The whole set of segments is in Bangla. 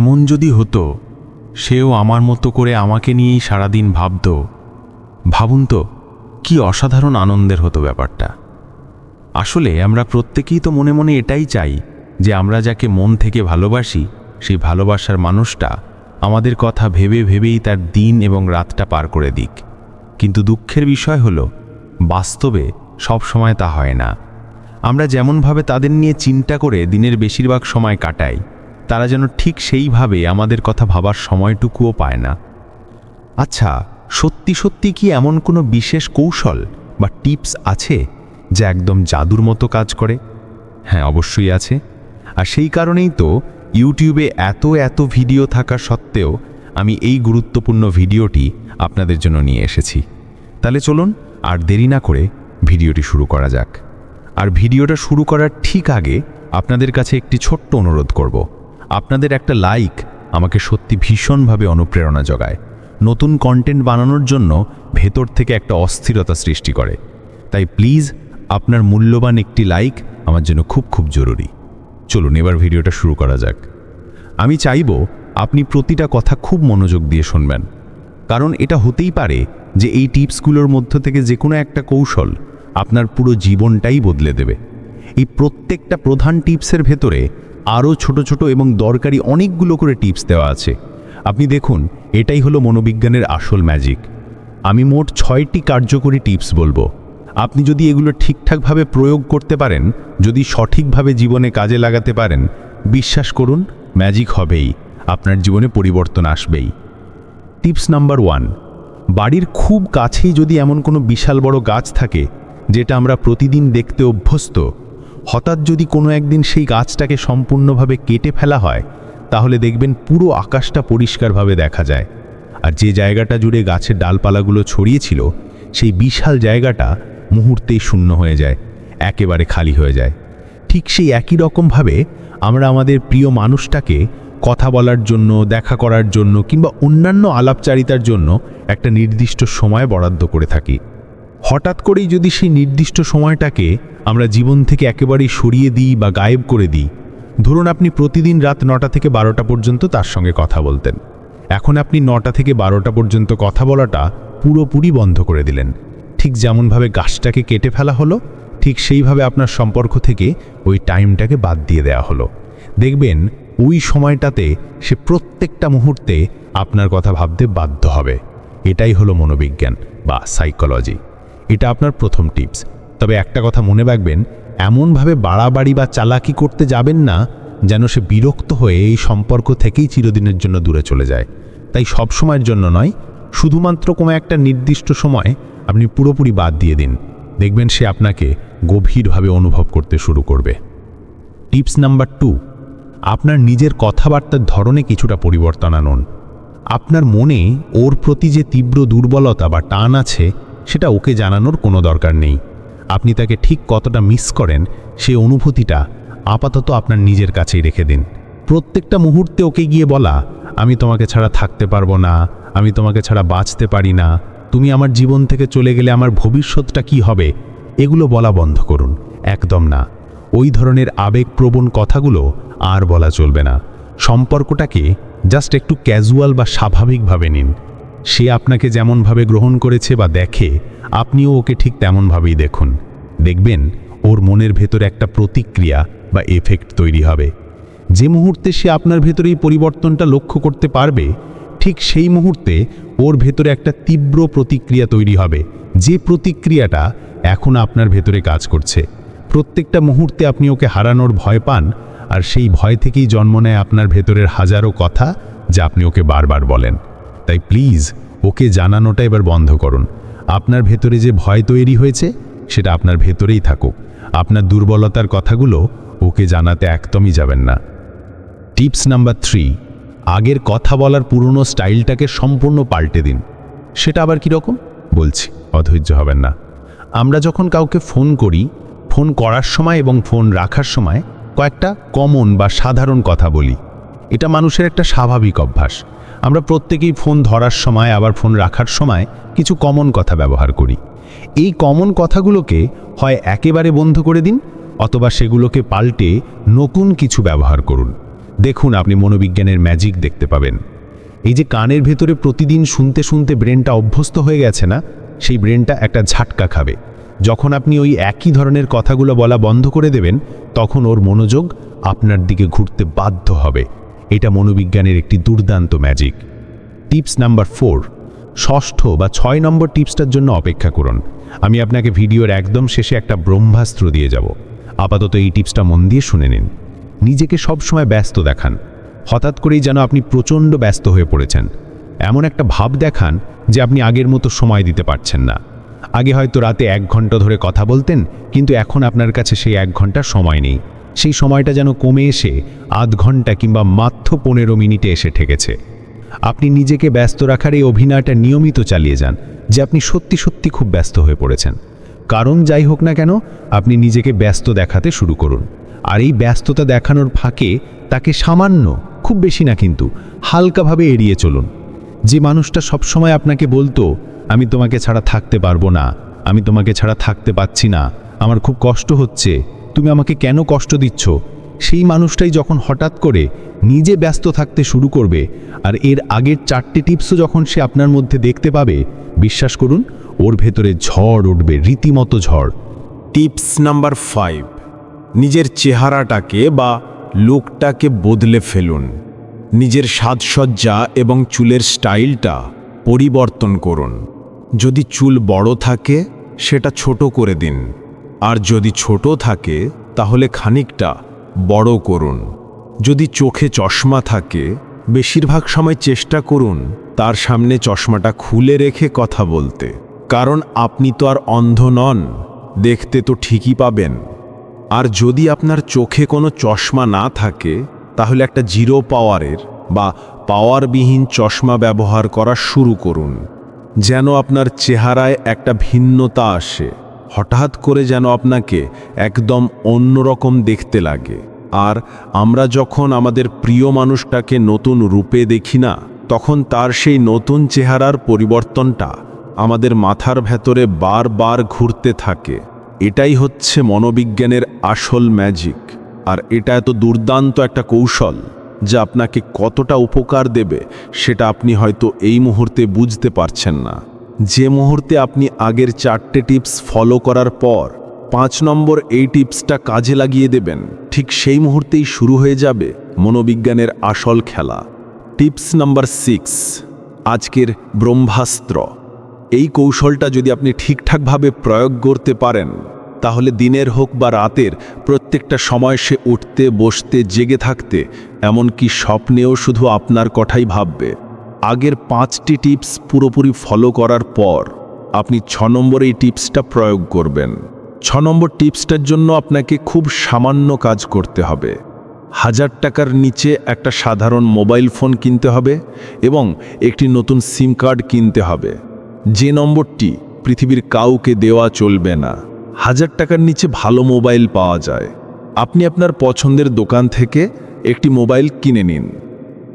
এমন যদি হতো, সেও আমার মতো করে আমাকে নিয়েই সারাদিন ভাবত। ভাবুন তো, কি অসাধারণ আনন্দের হতো ব্যাপারটা। আসলে আমরা প্রত্যেকেই তো মনে মনে এটাই চাই যে আমরা যাকে মন থেকে ভালোবাসি, সেই ভালোবাসার মানুষটা আমাদের কথা ভেবে ভেবেই তার দিন এবং রাতটা পার করে দিক। কিন্তু দুঃখের বিষয় হলো, বাস্তবে সব সময় তা হয় না। আমরা যেমনভাবে তাদের নিয়ে চিন্তা করে দিনের বেশিরভাগ সময় কাটাই তারা যেন ঠিক সেইভাবে আমাদের কথা ভাবার সময়টুকুও পায় না। আচ্ছা সত্যি সত্যি কি এমন কোনো বিশেষ কৌশল বা টিপস আছে যা একদম জাদুর মতো কাজ করে? হ্যাঁ অবশ্যই আছে। আর সেই কারণেই তো ইউটিউবে এত এত ভিডিও থাকা সত্ত্বেও আমি এই গুরুত্বপূর্ণ ভিডিওটি আপনাদের জন্য নিয়ে এসেছি। তাহলে চলুন আর দেরি না করে ভিডিওটি শুরু করা যাক। আর ভিডিওটা শুরু করার ঠিক আগে আপনাদের কাছে একটি ছোট্ট অনুরোধ করব। আপনাদের একটা লাইক আমাকে সত্যি ভীষণভাবে অনুপ্রেরণা জোগায় নতুন কন্টেন্ট বানানোর জন্য ভেতর থেকে একটা অস্থিরতা সৃষ্টি করে। তাই প্লিজ আপনার মূল্যবান একটি লাইক আমার জন্য খুব খুব জরুরি। চলুন এবার ভিডিওটা শুরু করা যাক। আমি চাইব আপনি প্রতিটা কথা খুব মনোযোগ দিয়ে শুনবেন। কারণ এটা হতেই পারে যে এই টিপসগুলোর মধ্য থেকে যে কোনো একটা কৌশল আপনার পুরো জীবনটাই বদলে দেবে। এই প্রত্যেকটা প্রধান টিপসের ভেতরে আরও ছোট ছোট এবং দরকারি অনেকগুলো করে টিপস দেওয়া আছে। আপনি দেখুন, এটাই হলো মনোবিজ্ঞানের আসল ম্যাজিক আমি মোট ছয়টি কার্যকরী টিপস বলব। আপনি যদি এগুলো ঠিকঠাকভাবে প্রয়োগ করতে পারেন, যদি সঠিকভাবে জীবনে কাজে লাগাতে পারেন, বিশ্বাস করুন ম্যাজিক হবেই, আপনার জীবনে পরিবর্তন আসবেই। টিপস নাম্বার ওয়ান, বাড়ির খুব কাছেই যদি এমন কোনো বিশাল বড় গাছ থাকে, যেটা আমরা প্রতিদিন দেখতে অভ্যস্ত হঠাৎ যদি কোনো একদিন সেই গাছটাকে সম্পূর্ণভাবে কেটে ফেলা হয়, তাহলে দেখবেন পুরো আকাশটা পরিষ্কারভাবে দেখা যায়। আর যে জায়গাটা জুড়ে গাছের ডালপালাগুলো ছড়িয়েছিল, সেই বিশাল জায়গাটা মুহূর্তেই শূন্য হয়ে যায়, একেবারে খালি হয়ে যায়। ঠিক সেই একই রকমভাবে আমরা আমাদের প্রিয় মানুষটাকে কথা বলার জন্য, দেখা করার জন্য কিংবা অন্যান্য আলাপচারিতার জন্য একটা নির্দিষ্ট সময় বরাদ্দ করে থাকি। হঠাৎ করেই যদি সেই নির্দিষ্ট সময়টাকে আমরা জীবন থেকে একেবারেই সরিয়ে দিই বা গায়েব করে দিই, ধরুন আপনি প্রতিদিন রাত নটা থেকে বারোটা পর্যন্ত তার সঙ্গে কথা বলতেন। এখন আপনি নটা থেকে বারোটা পর্যন্ত কথা বলাটা পুরোপুরি বন্ধ করে দিলেন। ঠিক যেমনভাবে গাছটাকে কেটে ফেলা হলো, ঠিক সেইভাবে আপনার সম্পর্ক থেকে ওই টাইমটাকে বাদ দিয়ে দেওয়া হলো। দেখবেন, ওই সময়টাতে সে প্রত্যেকটা মুহূর্তে আপনার কথা ভাবতে বাধ্য হবে। এটাই হলো মনোবিজ্ঞান বা সাইকোলজি। এটা আপনার প্রথম টিপস। তবে একটা কথা মনে রাখবেন, এমনভাবে বাড়াবাড়ি বা চালাকি করতে যাবেন না, যেন সে বিরক্ত হয়ে এই সম্পর্ক থেকেই চিরদিনের জন্য দূরে চলে যায়। তাই সব সময়ের জন্য নয়, শুধুমাত্র কোনো একটা নির্দিষ্ট সময় আপনি পুরোপুরি বাদ দিয়ে দিন। দেখবেন সে আপনাকে গভীরভাবে অনুভব করতে শুরু করবে। টিপস নাম্বার টু, আপনার নিজের কথাবার্তার ধরনে কিছুটা পরিবর্তন আনুন। আপনার মনে ওর প্রতি যে তীব্র দুর্বলতা বা টান আছে সেটা ওকে জানানোর কোনো দরকার নেই। আপনি তাকে ঠিক কতটা মিস করেন, সে অনুভূতিটা আপাতত আপনার নিজের কাছেই রেখে দিন। প্রত্যেকটা মুহূর্তে ওকে গিয়ে বলা, আমি তোমাকে ছাড়া থাকতে পারব না, আমি তোমাকে ছাড়া বাঁচতে পারি না, তুমি আমার জীবন থেকে চলে গেলে আমার ভবিষ্যৎটা কি হবে? এগুলো বলা বন্ধ করুন। একদম না। ওই ধরনের আবেগপ্রবণ কথাগুলো আর বলা চলবে না। সম্পর্কটাকে জাস্ট একটু ক্যাজুয়াল বা স্বাভাবিকভাবে নিন। সে আপনাকে যেমনভাবে গ্রহণ করেছে বা দেখে, আপনিও ওকে ঠিক তেমনভাবেই দেখুন। দেখবেন, ওর মনের ভেতর একটা প্রতিক্রিয়া বা এফেক্ট তৈরি হবে। যে মুহূর্তে সে আপনার ভেতরেই পরিবর্তনটা লক্ষ্য করতে পারবে, ঠিক সেই মুহূর্তে ওর ভেতরে একটা তীব্র প্রতিক্রিয়া তৈরি হবে। যে প্রতিক্রিয়াটা এখন আপনার ভেতরে কাজ করছে। প্রত্যেকটা মুহূর্তে আপনি ওকে হারানোর ভয় পান, আর সেই ভয় থেকেই জন্ম নেয় আপনার ভেতরের হাজারো কথা যা আপনি ওকে বারবার বলেন। তাই প্লিজ ওকে জানানোটা এবার বন্ধ করুন। আপনার ভেতরে যে ভয় তৈরি হয়েছে, সেটা আপনার ভেতরেই থাকুক। আপনার দুর্বলতার কথাগুলো ওকে জানাতে একদমই যাবেন না। টিপস নাম্বার থ্রি, আগের কথা বলার পুরনো স্টাইলটাকে সম্পূর্ণ পাল্টে দিন। সেটা আবার কীরকম বলছি, অধৈর্য হবেন না। আমরা যখন কাউকে ফোন করি, ফোন করার সময় এবং ফোন রাখার সময় কয়েকটা কমন বা সাধারণ কথা বলি। এটা মানুষের একটা স্বাভাবিক অভ্যাস। আমরা প্রত্যেকেই ফোন ধরার সময়, আবার ফোন রাখার সময় কিছু কমন কথা ব্যবহার করি। এই কমন কথাগুলোকে হয় একেবারে বন্ধ করে দিন, অথবা সেগুলোকে পাল্টে নতুন কিছু ব্যবহার করুন। দেখুন, আপনি মনোবিজ্ঞানের ম্যাজিক দেখতে পাবেন। এই যে কানের ভেতরে প্রতিদিন শুনতে শুনতে ব্রেনটা অভ্যস্ত হয়ে গেছে না, সেই ব্রেনটা একটা ঝাটকা খাবে। যখন আপনি ওই একই ধরনের কথাগুলো বলা বন্ধ করে দেবেন, তখন ওর মনোযোগ আপনার দিকে ঘুরতে বাধ্য হবে। এটা মনোবিজ্ঞানের একটি দুর্দান্ত ম্যাজিক টিপস নাম্বার ফোর ষষ্ঠ বা ছয় নম্বর টিপসটার জন্য অপেক্ষা করুন। আমি আপনাকে ভিডিওর একদম শেষে একটা ব্রহ্মাস্ত্র দিয়ে যাব। আপাতত এই টিপসটা মন দিয়ে শুনে নিন। নিজেকে সবসময় ব্যস্ত দেখান। হঠাৎ করেই যেন আপনি প্রচণ্ড ব্যস্ত হয়ে পড়েছেন। এমন একটা ভাব দেখান যে আপনি আগের মতো সময় দিতে পারছেন না। আগে হয়তো রাতে এক ঘণ্টা ধরে কথা বলতেন, কিন্তু এখন আপনার কাছে সেই এক ঘণ্টা সময় নেই। সেই সময়টা যেন কমে এসে আধ ঘণ্টা কিংবা মাত্র পনেরো মিনিটে এসে ঠেকেছে। আপনি নিজেকে ব্যস্ত রাখার এই অভিনয়টা নিয়মিত চালিয়ে যান, যে আপনি সত্যি সত্যি খুব ব্যস্ত হয়ে পড়েছেন। কারণ যাই হোক না কেন, আপনি নিজেকে ব্যস্ত দেখাতে শুরু করুন। আর এই ব্যস্ততা দেখানোর ফাঁকে তাকে সামান্য, খুব বেশি না কিন্তু, হালকাভাবে এড়িয়ে চলুন। যে মানুষটা সবসময় আপনাকে বলতো, আমি তোমাকে ছাড়া থাকতে পারব না, আমি তোমাকে ছাড়া থাকতে পাচ্ছি না, আমার খুব কষ্ট হচ্ছে তুমি আমাকে কেন কষ্ট দিচ্ছ? সেই মানুষটাই যখন হঠাৎ করে নিজে ব্যস্ত থাকতে শুরু করবে আর এর আগের চারটে টিপসও যখন সে আপনার মধ্যে দেখতে পাবে, বিশ্বাস করুন, ওর ভেতরে ঝড় উঠবে, রীতিমতো ঝড়। টিপস নাম্বার ফাইভ, নিজের চেহারাটাকে বা লোকটাকে বদলে ফেলুন। নিজের সাজসজ্জা এবং চুলের স্টাইলটা পরিবর্তন করুন। যদি চুল বড় থাকে, সেটা ছোট করে দিন। আর যদি ছোট থাকে, তাহলে খানিকটা বড় করুন। যদি চোখে চশমা থাকে, বেশিরভাগ সময় চেষ্টা করুন তার সামনে চশমাটা খুলে রেখে কথা বলতে। কারণ আপনি তো আর অন্ধ নন, দেখতে তো ঠিকই পাবেন। আর যদি আপনার চোখে কোনো চশমা না থাকে, তাহলে একটা জিরো পাওয়ারের বা পাওয়ারবিহীন চশমা ব্যবহার করা শুরু করুন, যেন আপনার চেহারায় একটা ভিন্নতা আসে। হঠাৎ করে যেন আপনাকে একদম অন্যরকম দেখতে লাগে। আর আমরা যখন আমাদের প্রিয় মানুষটাকে নতুন রূপে দেখি না, তখন তার সেই নতুন চেহারার পরিবর্তনটা আমাদের মাথার ভেতরে বারবার ঘুরতে থাকে। এটাই হচ্ছে মনোবিজ্ঞানের আসল ম্যাজিক আর এটা এত দুর্দান্ত একটা কৌশল যা আপনাকে কতটা উপকার দেবে, সেটা আপনি হয়তো এই মুহূর্তে বুঝতে পারছেন না। যে মুহূর্তে আপনি আগের চারটে টিপস ফলো করার পর পাঁচ নম্বর এই টিপসটা কাজে লাগিয়ে দেবেন, ঠিক সেই মুহূর্তেই শুরু হয়ে যাবে মনোবিজ্ঞানের আসল খেলা। টিপস নাম্বার সিক্স, আজকের ব্রহ্মাস্ত্র। এই কৌশলটা যদি আপনি ঠিকঠাকভাবে প্রয়োগ করতে পারেন, তাহলে দিনের হোক বা রাতের, প্রত্যেকটা সময় সে উঠতে, বসতে, জেগে থাকতে, এমনকি স্বপ্নেও শুধু আপনার কথাই ভাববে। আগের পাঁচটি টিপস পুরোপুরি ফলো করার পর আপনি ছ নম্বর এই টিপসটা প্রয়োগ করবেন। ছ নম্বর টিপসটার জন্য আপনাকে খুব সামান্য কাজ করতে হবে। হাজার টাকার নিচে একটা সাধারণ মোবাইল ফোন কিনতে হবে এবং একটি নতুন সিম কার্ড কিনতে হবে। যে নম্বরটি পৃথিবীর কাউকে দেওয়া চলবে না। হাজার টাকার নিচে ভালো মোবাইল পাওয়া যায়। আপনি আপনার পছন্দের দোকান থেকে একটি মোবাইল কিনে নিন।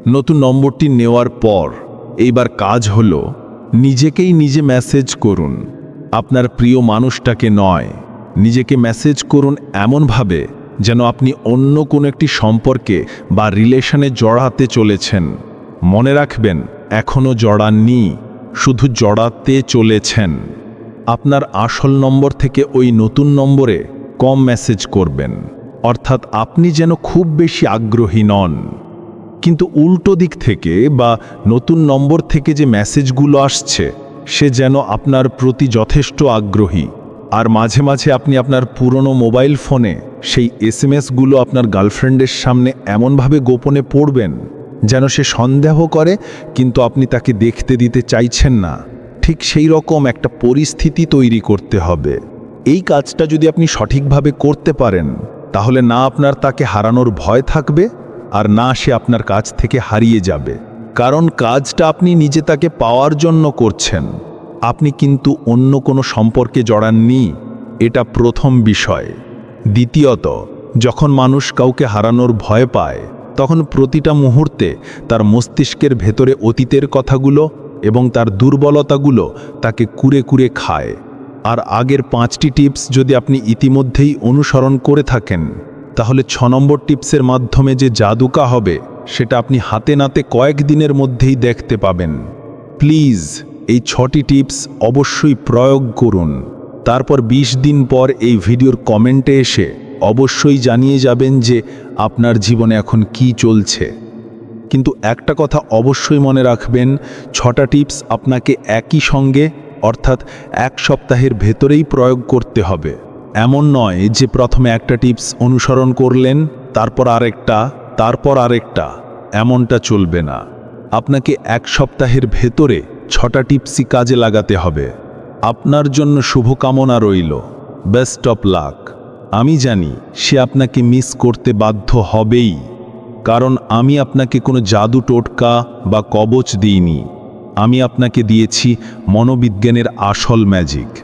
নতুন নম্বরটি নেওয়ার পর, এইবার কাজ হল নিজেকেই নিজে মেসেজ করুন। আপনার প্রিয় মানুষটাকে নয়, নিজেকে মেসেজ করুন এমনভাবে যেন আপনি অন্য কোনো একটি সম্পর্কে বা রিলেশনে জড়াতে চলেছেন। মনে রাখবেন এখনও জড়াননি, শুধু জড়াতে চলেছেন। আপনার আসল নম্বর থেকে ওই নতুন নম্বরে কম মেসেজ করবেন। অর্থাৎ আপনি যেন খুব বেশি আগ্রহী নন। কিন্তু উল্টো দিক থেকে বা নতুন নম্বর থেকে যে মেসেজগুলো আসছে, সে যেন আপনার প্রতি যথেষ্ট আগ্রহী। আর মাঝে মাঝে আপনি আপনার পুরনো মোবাইল ফোনে সেই এস আপনার গার্লফ্রেন্ডের সামনে এমনভাবে গোপনে পড়বেন, যেন সে সন্দেহ করে, কিন্তু আপনি তাকে দেখতে দিতে চাইছেন না। ঠিক সেই রকম একটা পরিস্থিতি তৈরি করতে হবে। এই কাজটা যদি আপনি সঠিকভাবে করতে পারেন, তাহলে না আপনার তাকে হারানোর ভয় থাকবে আর না সে আপনার কাছ থেকে হারিয়ে যাবে। কারণ কাজটা আপনি নিজে তাকে পাওয়ার জন্য করছেন। আপনি কিন্তু অন্য কোনো সম্পর্কে জড়াননি। এটা প্রথম বিষয়। দ্বিতীয়ত, যখন মানুষ কাউকে হারানোর ভয় পায়, তখন প্রতিটা মুহূর্তে তার মস্তিষ্কের ভেতরে অতীতের কথাগুলো এবং তার দুর্বলতাগুলো তাকে কুরে কুরে খায়। আর আগের পাঁচটি টিপস যদি আপনি ইতিমধ্যেই অনুসরণ করে থাকেন তাহলে ছ নম্বর টিপসের মাধ্যমে যে জাদুকা হবে, সেটা আপনি হাতে নাতে কয়েক দিনের মধ্যেই দেখতে পাবেন। প্লিজ, এই ছটি টিপস অবশ্যই প্রয়োগ করুন। তারপর ২০ দিন পর এই ভিডিওর কমেন্টে এসে অবশ্যই জানিয়ে যাবেন যে আপনার জীবনে এখন কি চলছে। কিন্তু একটা কথা অবশ্যই মনে রাখবেন, ছটা টিপস আপনাকে একই সঙ্গে, অর্থাৎ এক সপ্তাহের ভেতরেই প্রয়োগ করতে হবে। এমন নয় যে প্রথমে একটা টিপস অনুসরণ করলেন, তারপর আরেকটা তারপর আরেকটা। এমনটা চলবে না। আপনাকে এক সপ্তাহের ভেতরে ছটা টিপসই কাজে লাগাতে হবে। আপনার জন্য শুভকামনা রইল। Best of luck. আমি জানি সে আপনাকে মিস করতে বাধ্য হবেই। কারণ আমি আপনাকে কোনো জাদু টোটকা বা কবচ দিইনি। আমি আপনাকে দিয়েছি মনোবিজ্ঞানের আসল ম্যাজিক।